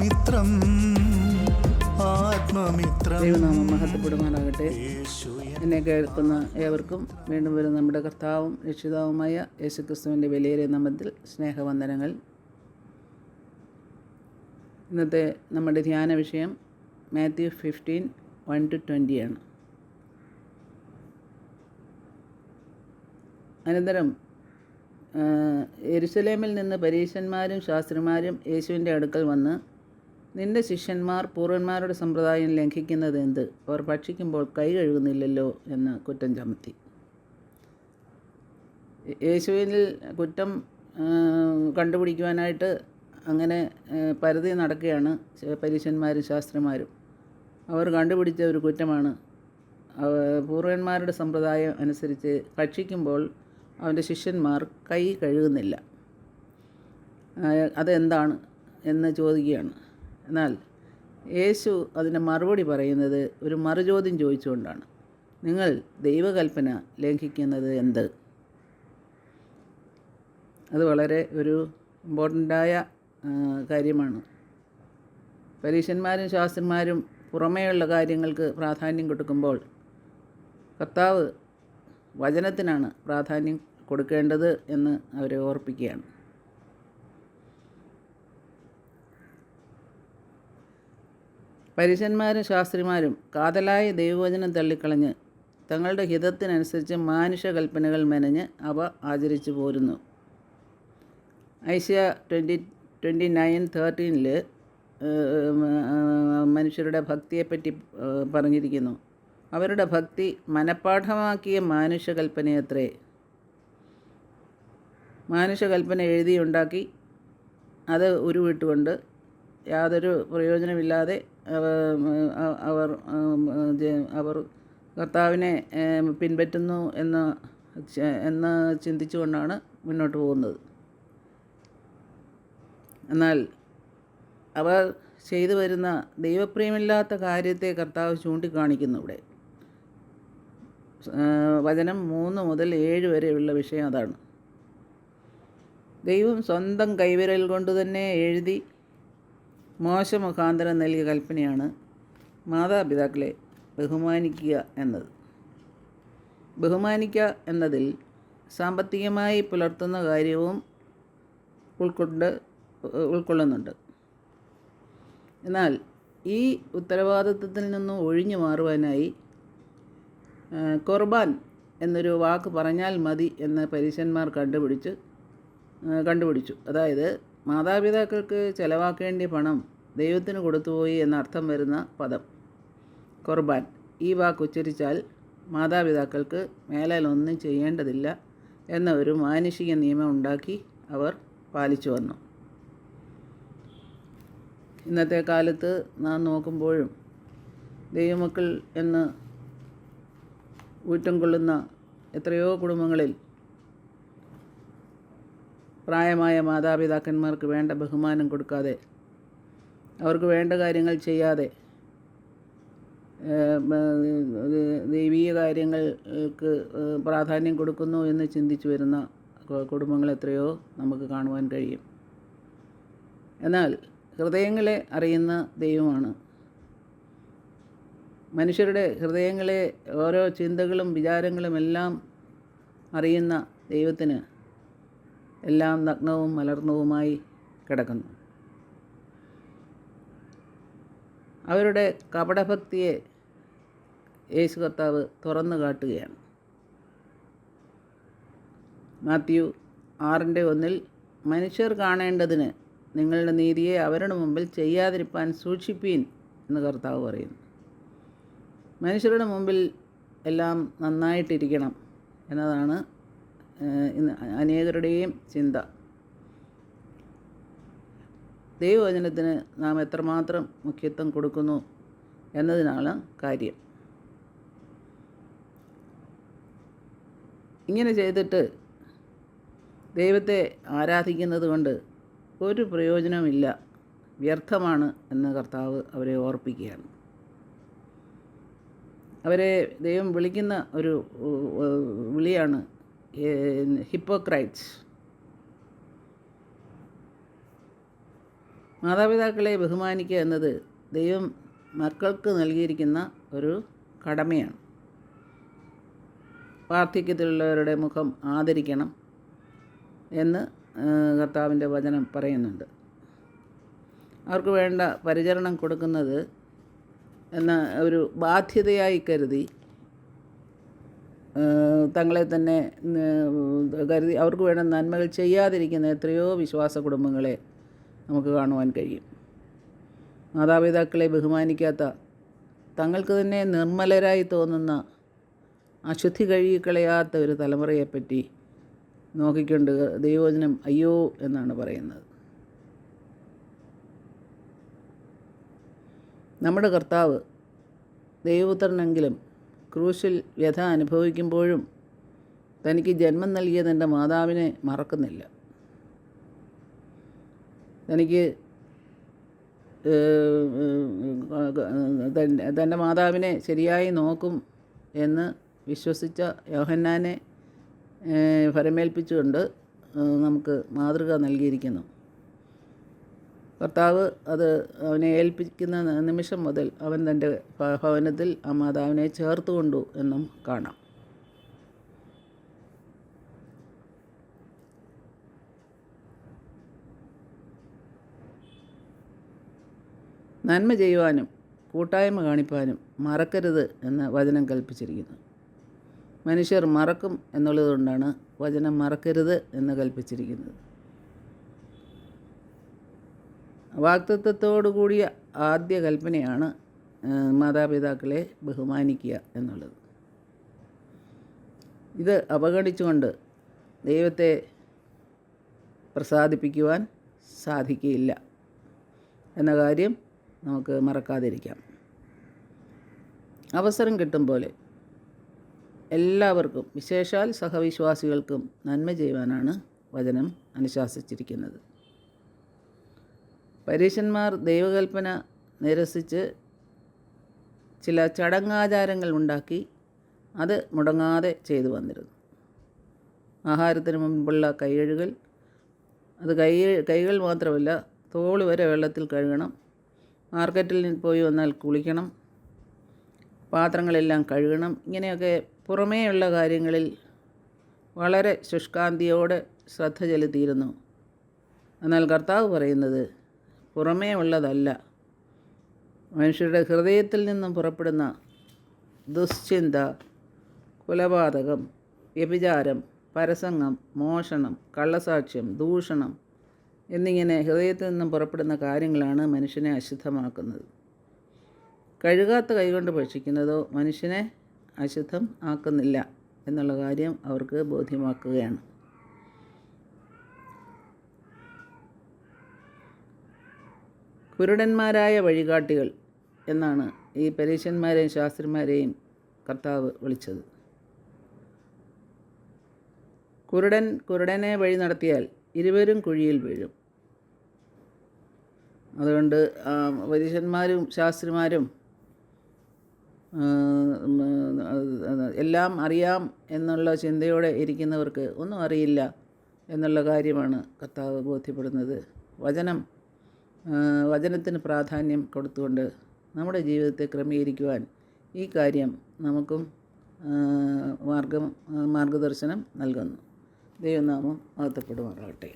ആത്മമിത്രം ആത്മമിത്രം ദൈവനാമം മഹത്വപ്പെടുമാറാകട്ടെ. യേശു എന്നെ കേൾക്കുന്ന ഏവർക്കും വീണ്ടും വരും നമ്മുടെ കർത്താവും രക്ഷിതാവുമായ യേശുക്രിസ്തുവിന്റെ വിലയേറിയ നാമത്തിൽ സ്നേഹവന്ദനങ്ങൾ. ഇന്നത്തെ നമ്മുടെ ധ്യാന വിഷയം മാത്യു ഫിഫ്റ്റീൻ വൺ ടു ട്വന്റിയാണ് അനന്തരം എരുസലേമിൽ നിന്ന് പരീശന്മാരും ശാസ്ത്രിമാരും യേശുവിന്റെ അടുക്കൽ വന്ന് നിന്റെ ശിഷ്യന്മാർ പൂർവന്മാരുടെ സമ്പ്രദായം ലംഘിക്കുന്നത് എന്ത്? അവർ ഭക്ഷിക്കുമ്പോൾ കൈ കഴുകുന്നില്ലല്ലോ എന്ന് കുറ്റം ചമത്തി. യേശുവിനിൽ കുറ്റം കണ്ടുപിടിക്കുവാനായിട്ട് അങ്ങനെ പരതി നടക്കുകയാണ് പരീശന്മാരും ശാസ്ത്രിമാരും അവർ കണ്ടുപിടിച്ച ഒരു കുറ്റമാണ്. പൂർവന്മാരുടെ സമ്പ്രദായം അനുസരിച്ച് ഭക്ഷിക്കുമ്പോൾ അവന്റെ ശിഷ്യന്മാർ കൈ കഴുകുന്നില്ല. അതെന്താണ് എന്ന് ചോദിക്കുകയാണ്. എന്നാൽ യേശു അതിന് മറുപടി പറയുന്നത് ഒരു മറുചോദ്യം ചോദിച്ചുകൊണ്ടാണ്. നിങ്ങൾ ദൈവകൽപ്പന ലംഘിക്കുന്നത് എന്ത്? അത് വളരെ ഒരു ഇമ്പോർട്ടന്റായ കാര്യമാണ്. പരീക്ഷന്മാരും ശാസ്ത്രന്മാരും പുറമേയുള്ള കാര്യങ്ങൾക്ക് പ്രാധാന്യം കൊടുക്കുമ്പോൾ കർത്താവ് വചനത്തിനാണ് പ്രാധാന്യം കൊടുക്കേണ്ടത് എന്ന് അവരെ ഓർപ്പിക്കുകയാണ്. പരീശന്മാരും ശാസ്ത്രിമാരും കാതലായ ദൈവവചനം തള്ളിക്കളഞ്ഞ് തങ്ങളുടെ ഹിതത്തിനനുസരിച്ച് മാനുഷകൽപ്പനകൾ മെനഞ്ഞ് അവ ആചരിച്ചു പോരുന്നു. ഐഷ്യ ട്വന്റി ട്വന്റി നയൻ തേർട്ടീനിൽ മനുഷ്യരുടെ ഭക്തിയെപ്പറ്റി പറഞ്ഞിരിക്കുന്നു. അവരുടെ ഭക്തി മനഃപ്പാഠമാക്കിയ മാനുഷകൽപ്പനയത്രേ. മാനുഷകൽപ്പന എഴുതിയുണ്ടാക്കി അത് ഉരുവിട്ടുകൊണ്ട് യാതൊരു പ്രയോജനമില്ലാതെ അവർ അവർ കർത്താവിനെ പിൻപറ്റുന്നു എന്ന് എന്ന് ചിന്തിച്ചുകൊണ്ടാണ് മുന്നോട്ട് പോകുന്നത്. എന്നാൽ അവർ ചെയ്തു വരുന്ന ദൈവപ്രിയമില്ലാത്ത കാര്യത്തെ കർത്താവ് ചൂണ്ടിക്കാണിക്കുന്നു ഇവിടെ. വചനം മൂന്ന് മുതൽ ഏഴ് വരെയുള്ള വിഷയം അതാണ്. ദൈവം സ്വന്തം കൈവിരൽ കൊണ്ട് തന്നെ എഴുതി മോശ മുഖാന്തരം നൽകിയ കൽപ്പനയാണ് മാതാപിതാക്കളെ ബഹുമാനിക്കുക എന്നത്. ബഹുമാനിക്കുക എന്നതിൽ സാമ്പത്തികമായി പുലർത്തുന്ന കാര്യവും ഉൾക്കൊണ്ട് ഉൾക്കൊള്ളുന്നുണ്ട്. എന്നാൽ ഈ ഉത്തരവാദിത്വത്തിൽ നിന്നും ഒഴിഞ്ഞു മാറുവാനായി കുർബാൻ എന്നൊരു വാക്ക് പറഞ്ഞാൽ മതി എന്ന് പരീശന്മാർ കണ്ടുപിടിച്ച് കണ്ടുപിടിച്ചു. അതായത് മാതാപിതാക്കൾക്ക് ചെലവാക്കേണ്ട പണം ദൈവത്തിന് കൊടുത്തുപോയി എന്നർത്ഥം വരുന്ന പദം. കുർബാൻ. ഈ വാക്ക് ഉച്ചരിച്ചാൽ മാതാപിതാക്കൾക്ക് മേലാൽ ഒന്നും ചെയ്യേണ്ടതില്ല എന്ന ഒരു മാനുഷിക നിയമം ഉണ്ടാക്കി അവർ പാലിച്ചു വന്നു. ഇന്നത്തെ കാലത്ത് നാം നോക്കുമ്പോഴും ദൈവമക്കൾ എന്ന് ഊറ്റം കൊള്ളുന്ന എത്രയോ കുടുംബങ്ങളിൽ പ്രായമായ മാതാപിതാക്കന്മാർക്ക് വേണ്ട ബഹുമാനം കൊടുക്കാതെ അവർക്ക് വേണ്ട കാര്യങ്ങൾ ചെയ്യാതെ ദൈവീയ കാര്യങ്ങൾക്ക് പ്രാധാന്യം കൊടുക്കുന്നു എന്ന് ചിന്തിച്ചു വരുന്ന കുടുംബങ്ങൾ എത്രയോ നമുക്ക് കാണുവാൻ കഴിയും. എന്നാൽ ഹൃദയങ്ങളെ അറിയുന്ന ദൈവമാണ്. മനുഷ്യരുടെ ഹൃദയങ്ങളെ ഓരോ ചിന്തകളും വിചാരങ്ങളും എല്ലാം അറിയുന്ന ദൈവത്തിന് എല്ലാം നഗ്നവും മലർന്നവുമായി കിടക്കുന്നു. അവരുടെ കപടഭക്തിയെ യേശു കർത്താവ് തുറന്നു കാട്ടുകയാണ്. മാത്യു ആറിന്റെ ഒന്നിൽ മനുഷ്യർ കാണേണ്ടതിന് നിങ്ങളുടെ നീതിയെ അവരുടെ മുമ്പിൽ ചെയ്യാതിരിപ്പാൻ സൂക്ഷിപ്പീൻ എന്ന് കർത്താവ് പറയുന്നു. മനുഷ്യരുടെ മുമ്പിൽ എല്ലാം നന്നായിട്ടിരിക്കണം എന്നതാണ് അനേകരുടെയും ചിന്ത. ദൈവവചനത്തിന് നാം എത്രമാത്രം മുഖ്യത്വം കൊടുക്കുന്നു എന്നതിനാണ് കാര്യം. ഇങ്ങനെ ചെയ്തിട്ട് ദൈവത്തെ ആരാധിക്കുന്നത് കൊണ്ട് ഒരു പ്രയോജനമില്ല വ്യർത്ഥമാണ് എന്ന് കർത്താവ് അവരെ ഓർപ്പിക്കുകയാണ്. അവരെ ദൈവം വിളിക്കുന്ന ഒരു വിളിയാണ് ഹിപ്പോക്രൈറ്റ്സ്. മാതാപിതാക്കളെ ബഹുമാനിക്കുക എന്നത് ദൈവം മക്കൾക്ക് നൽകിയിരിക്കുന്ന ഒരു കടമയാണ്. വാർദ്ധക്യത്തിലുള്ളവരുടെ മുഖം ആദരിക്കണം എന്ന് കർത്താവിന്റെ വചനം പറയുന്നുണ്ട്. അവർക്ക് വേണ്ട പരിചരണം കൊടുക്കുന്നത് എന്ന ഒരു ബാധ്യതയായി കരുതി തങ്ങളെ തന്നെ കരുതി അവർക്ക് വേണ്ട നന്മകൾ ചെയ്യാതിരിക്കുന്ന എത്രയോ വിശ്വാസ കുടുംബങ്ങളെ നമുക്ക് കാണുവാൻ കഴിയും. മാതാപിതാക്കളെ ബഹുമാനിക്കാത്ത തങ്ങൾക്ക് തന്നെ നിർമ്മലരായി തോന്നുന്ന അശുദ്ധി കഴുകിക്കളയാത്ത ഒരു തലമുറയെപ്പറ്റി നോക്കിക്കൊണ്ട് ദൈവവചനം അയ്യോ എന്നാണ് പറയുന്നത്. നമ്മുടെ കർത്താവ് ദൈവപുത്രനെങ്കിലും ക്രൂശിൽ വ്യഥ അനുഭവിക്കുമ്പോഴും തനിക്ക് ജന്മം നൽകിയ തന്റെ മാതാവിനെ മറക്കുന്നില്ല. തനിക്ക് തന്റെ മാതാവിനെ ശരിയായി നോക്കും എന്ന് വിശ്വസിച്ച യോഹന്നാനെ ഫരമേൽപ്പിച്ചുകൊണ്ട് നമുക്ക് മാതൃക നൽകിയിരിക്കുന്നു. കർത്താവ് അത് അവനെ ഏൽപ്പിക്കുന്ന നിമിഷം മുതൽ അവൻ തന്റെ ഭവനത്തിൽ ആ മാതാവിനെ ചേർത്തുകൊണ്ടു എന്നും കാണാം. നന്മ ചെയ്യുവാനും കൂട്ടായ്മ കാണിപ്പാനും മറക്കരുത് എന്ന് വചനം കൽപ്പിച്ചിരിക്കുന്നു. മനുഷ്യർ മറക്കും എന്നുള്ളതുകൊണ്ടാണ് വചനം മറക്കരുത് എന്ന് കൽപ്പിച്ചിരിക്കുന്നത്. വാക്തത്വത്തോടു കൂടിയ ആദ്യ കൽപ്പനയാണ് മാതാപിതാക്കളെ ബഹുമാനിക്കുക എന്നുള്ളത്. ഇത് അവഗണിച്ചുകൊണ്ട് ദൈവത്തെ പ്രസാദിപ്പിക്കുവാൻ സാധിക്കുകയില്ല എന്ന കാര്യം നമുക്ക് മറക്കാതിരിക്കാം. അവസരം കിട്ടും പോലെ എല്ലാവർക്കും വിശേഷാൽ സഹവിശ്വാസികൾക്കും നന്മ ചെയ്യുവാനാണ് വചനം അനുശാസിച്ചിരിക്കുന്നത്. പരീശന്മാർ ദൈവകൽപ്പന നിരസിച്ച് ചില ചടങ്ങാചാരങ്ങൾ ഉണ്ടാക്കി അത് മുടങ്ങാതെ ചെയ്തു വന്നിരുന്നു. ആഹാരത്തിന് മുമ്പുള്ള കൈകഴുകൽ അത് കൈ കൈകൾ മാത്രമല്ല തോൾ വരെ വെള്ളത്തിൽ കഴുകണം മാർക്കറ്റിൽ പോയി വന്നാൽ കുളിക്കണം പാത്രങ്ങളെല്ലാം കഴുകണം ഇങ്ങനെയൊക്കെ പുറമേയുള്ള കാര്യങ്ങളിൽ വളരെ ശുഷ്കാന്തിയോടെ ശ്രദ്ധ ചെലുത്തിയിരുന്നു. എന്നാൽ കർത്താവ് പറയുന്നത് പുറമേ ഉള്ളതല്ല. മനുഷ്യരുടെ ഹൃദയത്തിൽ നിന്നും പുറപ്പെടുന്ന ദുശ്ചിന്ത കൊലപാതകം വ്യഭിചാരം പരസംഗം മോഷണം കള്ളസാക്ഷ്യം ദൂഷണം എന്നിങ്ങനെ ഹൃദയത്തിൽ നിന്നും പുറപ്പെടുന്ന കാര്യങ്ങളാണ് മനുഷ്യനെ അശുദ്ധമാക്കുന്നത്. കഴുകാത്ത കൈകൊണ്ട് ഭക്ഷിക്കുന്നതോ മനുഷ്യനെ അശുദ്ധം ആക്കുന്നില്ല എന്നുള്ള കാര്യം അവർക്ക് ബോധ്യമാക്കുകയാണ്. കുരുടന്മാരായ വഴികാട്ടികൾ എന്നാണ് ഈ പരീശന്മാരെയും ശാസ്ത്രിമാരെയും കർത്താവ് വിളിച്ചത്. കുരുടൻ കുരുടനെ വഴി നടത്തിയാൽ ഇരുവരും കുഴിയിൽ വീഴും. അതുകൊണ്ട് പരീശന്മാരും ശാസ്ത്രിമാരും എല്ലാം അറിയാം എന്നുള്ള ചിന്തയോടെ ഇരിക്കുന്നവർക്ക് ഒന്നും അറിയില്ല എന്നുള്ള കാര്യമാണ് കർത്താവ് ബോധ്യപ്പെടുന്നത്. വചനം വചനത്തിന് പ്രാധാന്യം കൊടുത്തുകൊണ്ട് നമ്മുടെ ജീവിതത്തെ ക്രമീകരിക്കുവാൻ ഈ കാര്യം നമുക്കും മാർഗം മാർഗദർശനം നൽകുന്നു. ദൈവനാമം മഹത്വപ്പെടുമാറാകട്ടെ.